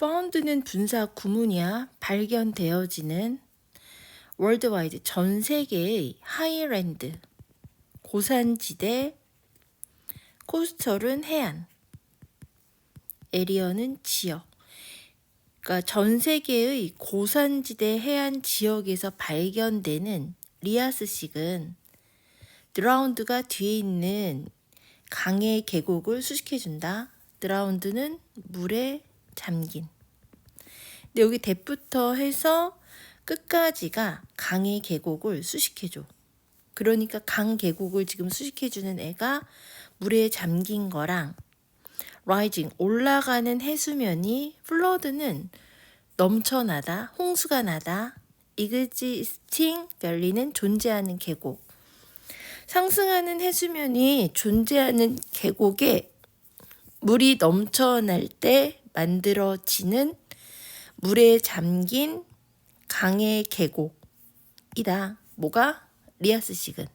found는 분사 구문이야. 발견되어지는 월드와이드 전 세계의 하이랜드 고산지대 코스털은 해안 에리어는 지역 그러니까 전 세계의 고산지대 해안 지역에서 발견되는 리아스식은 드라운드가 뒤에 있는 강의 계곡을 수식해준다. 드라운드는 물에 잠긴. 근데 여기 대부터 해서 끝까지가 강의 계곡을 수식해줘. 그러니까 강 계곡을 지금 수식해주는 애가 물에 잠긴 거랑 rising 올라가는 해수면이 플러드는 넘쳐나다, 홍수가 나다, existing 밸리는 존재하는 계곡. 상승하는 해수면이 존재하는 계곡에 물이 넘쳐날 때 만들어지는 물에 잠긴 강의 계곡이다. 뭐가? 리아스식은.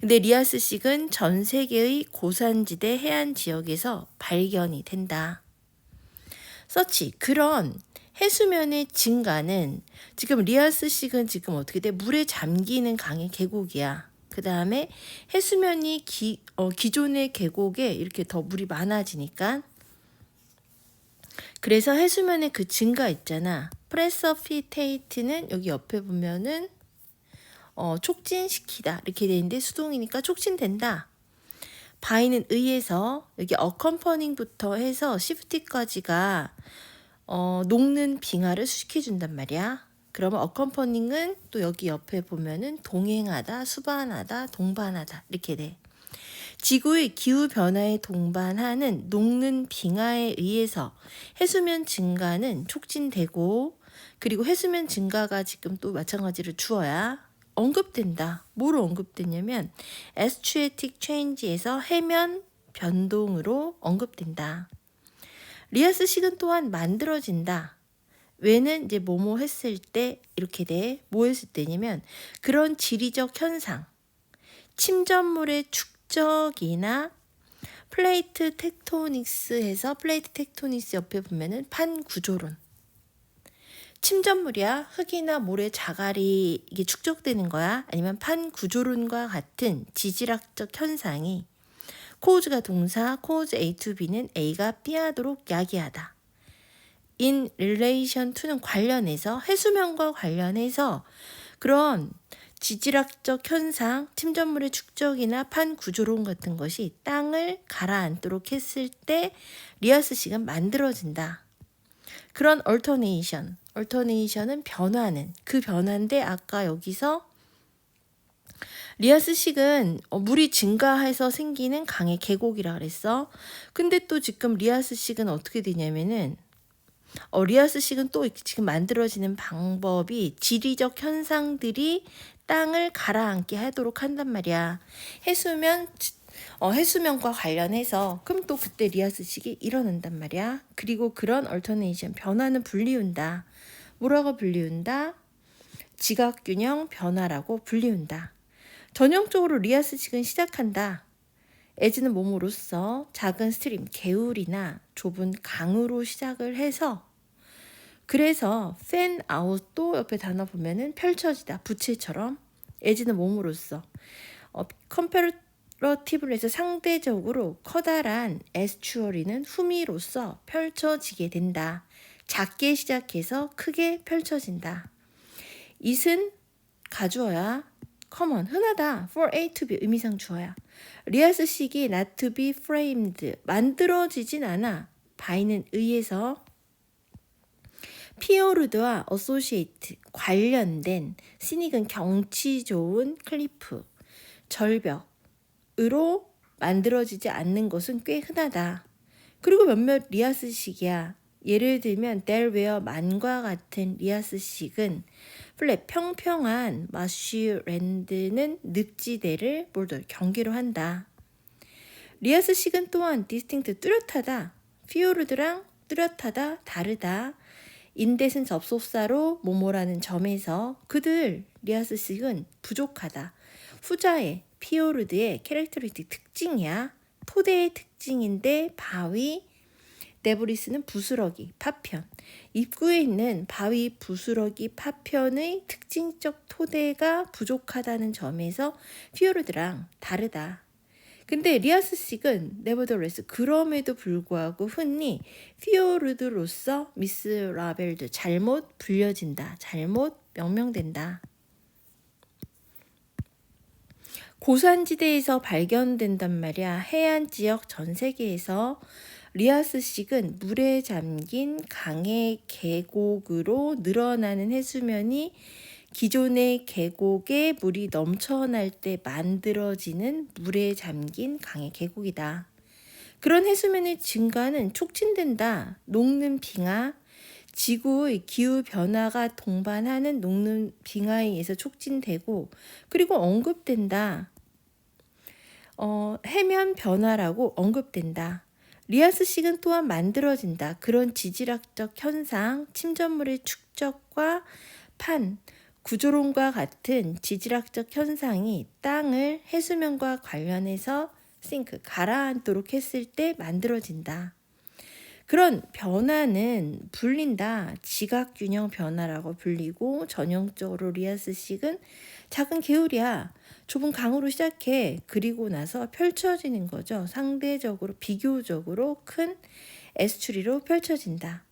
근데 리아스식은 전 세계의 고산지대 해안 지역에서 발견이 된다. 서치 그런 해수면의 증가는 지금 리아스식은 지금 어떻게 돼? 물에 잠기는 강의 계곡이야. 그 다음에 해수면이 기, 어, 기존의 계곡에 이렇게 더 물이 많아지니까 그래서 해수면의 그 증가 있잖아. 프레서피테이트는 여기 옆에 보면은 어, 촉진시키다 이렇게 돼 있는데 수동이니까 촉진된다. 바이는 의해서 여기 어컴퍼닝부터 해서 시프티까지가 어, 녹는 빙하를 수식해 준단 말이야. 그러면 어컴퍼닝은 또 여기 옆에 보면은 동행하다, 수반하다, 동반하다 이렇게 돼. 지구의 기후 변화에 동반하는 녹는 빙하에 의해서 해수면 증가는 촉진되고 그리고 해수면 증가가 지금 또 마찬가지로 주어야 언급된다. 뭐로 언급되냐면 에스츄에틱 체인지에서 해면 변동으로 언급된다. 리아스 식은 또한 만들어진다. 왜는 이제 뭐뭐 했을 때 이렇게 돼. 뭐 했을 때냐면 그런 지리적 현상. 침전물의 축 적이나 플레이트 텍토닉스에서 플레이트 텍토닉스 옆에 보면은 판 구조론. 침전물이야 흙이나 모래 자갈이 이게 축적되는 거야 아니면 판 구조론과 같은 지질학적 현상이 코즈가 동사 코즈 A to B는 A가 B하도록 야기하다. in relation to는 관련해서 해수면과 관련해서 그런 지질학적 현상, 침전물의 축적이나 판 구조론 같은 것이 땅을 가라앉도록 했을 때 리아스식은 만들어진다. 그런 얼터네이션, 얼터네이션은 변화는 그 변화인데 아까 여기서 리아스식은 어, 물이 증가해서 생기는 강의 계곡이라 그랬어. 근데 또 지금 리아스식은 어떻게 되냐면은 어, 리아스식은 또 지금 만들어지는 방법이 지리적 현상들이 땅을 가라앉게 하도록 한단 말이야. 해수면 어, 해수면과 관련해서 그럼 또 그때 리아스식이 일어난단 말이야. 그리고 그런 얼터네이션 변화는 불리운다. 뭐라고 불리운다? 지각균형 변화라고 불리운다. 전형적으로 리아스식은 시작한다. 에즈는 몸으로써 작은 스트림, 개울이나 좁은 강으로 시작을 해서 그래서 팬 아웃도 옆에 단어 보면은 펼쳐지다 부채처럼 에즈는 몸으로써 어, 컴페러티브로 해서 상대적으로 커다란 에스추어리는 후미로써 펼쳐지게 된다. 작게 시작해서 크게 펼쳐진다. it은 가주어야 common 흔하다 for A to B 의미상 주어야 리아스 식이 not to be framed 만들어지진 않아 by는 의해서 피오르드와 어소시에이트 관련된 시닉은 경치 좋은 클리프 절벽으로 만들어지지 않는 것은 꽤 흔하다. 그리고 몇몇 리아스식이야. 예를 들면 델웨어 만과 같은 리아스식은 플랫 평평한 마쉬랜드는 늪지대를 몰돌 경계로 한다. 리아스식은 또한 디스팅트 뚜렷하다. 피오르드랑 뚜렷하다 다르다. 인댓은 접속사로 모모라는 점에서 그들 리아스식은 부족하다. 후자의 피오르드의 캐릭터리스틱 특징이야. 토대의 특징인데 바위 데브리스는 부스러기, 파편. 입구에 있는 바위 부스러기 파편의 특징적 토대가 부족하다는 점에서 피오르드랑 다르다. 근데 리아스식은 네버더레스 그럼에도 불구하고 흔히 피오르드로서 미스 라벨드 잘못 불려진다. 잘못 명명된다. 고산지대에서 발견된단 말이야. 해안 지역 전 세계에서 리아스식은 물에 잠긴 강의 계곡으로 늘어나는 해수면이 기존의 계곡에 물이 넘쳐날 때 만들어지는 물에 잠긴 강의 계곡이다. 그런 해수면의 증가는 촉진된다. 녹는 빙하, 지구의 기후 변화가 동반하는 녹는 빙하에 의해서 촉진되고 그리고 언급된다. 어, 해면 변화라고 언급된다. 리아스식은 또한 만들어진다. 그런 지질학적 현상, 침전물의 축적과 판, 구조론과 같은 지질학적 현상이 땅을 해수면과 관련해서 싱크 가라앉도록 했을 때 만들어진다. 그런 변화는 불린다. 지각균형 변화라고 불리고 전형적으로 리아스식은 작은 개울이야. 좁은 강으로 시작해. 그리고 나서 펼쳐지는 거죠. 상대적으로 비교적으로 큰 에스추리로 펼쳐진다.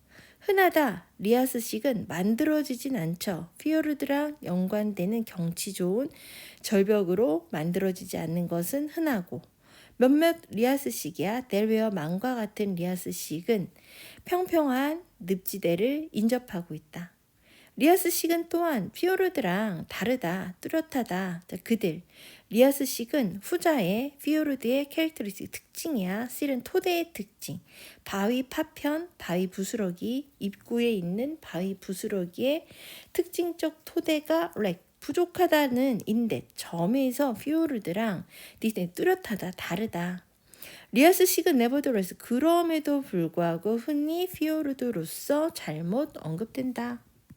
흔하다. 리아스식은 만들어지진 않죠. 피오르드랑 연관되는 경치 좋은 절벽으로 만들어지지 않는 것은 흔하고 몇몇 리아스식이야 델웨어 망과 같은 리아스식은 평평한 늪지대를 인접하고 있다. 리아스식은 또한 피오르드랑 다르다, 뚜렷하다. 자, 그들 리아스식은 후자의 피오르드의 캐릭터리스틱 특징이야. 실은 토대의 특징. 바위 파편, 바위 부스러기, 입구에 있는 바위 부스러기의 특징적 토대가 렉 부족하다는 인데 점에서 피오르드랑 디스니 뚜렷하다 다르다. 리아스식은 네버더레스 그럼에도 불구하고 흔히 피오르드로서 잘못 언급된다.